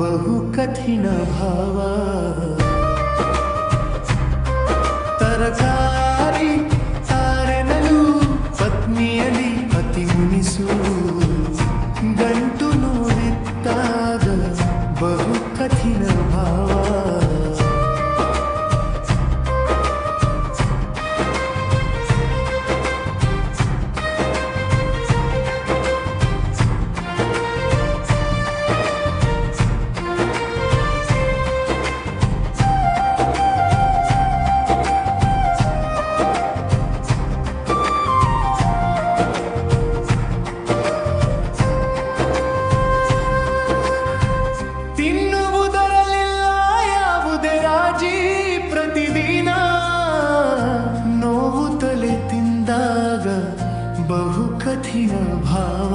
बहु कठिनभावा तरका ಪ್ರತಿದಿನ ನೋವು ತಲೆ ತಿಂದಾಗ ಬಹು ಕಠಿಣ ಭಾವ.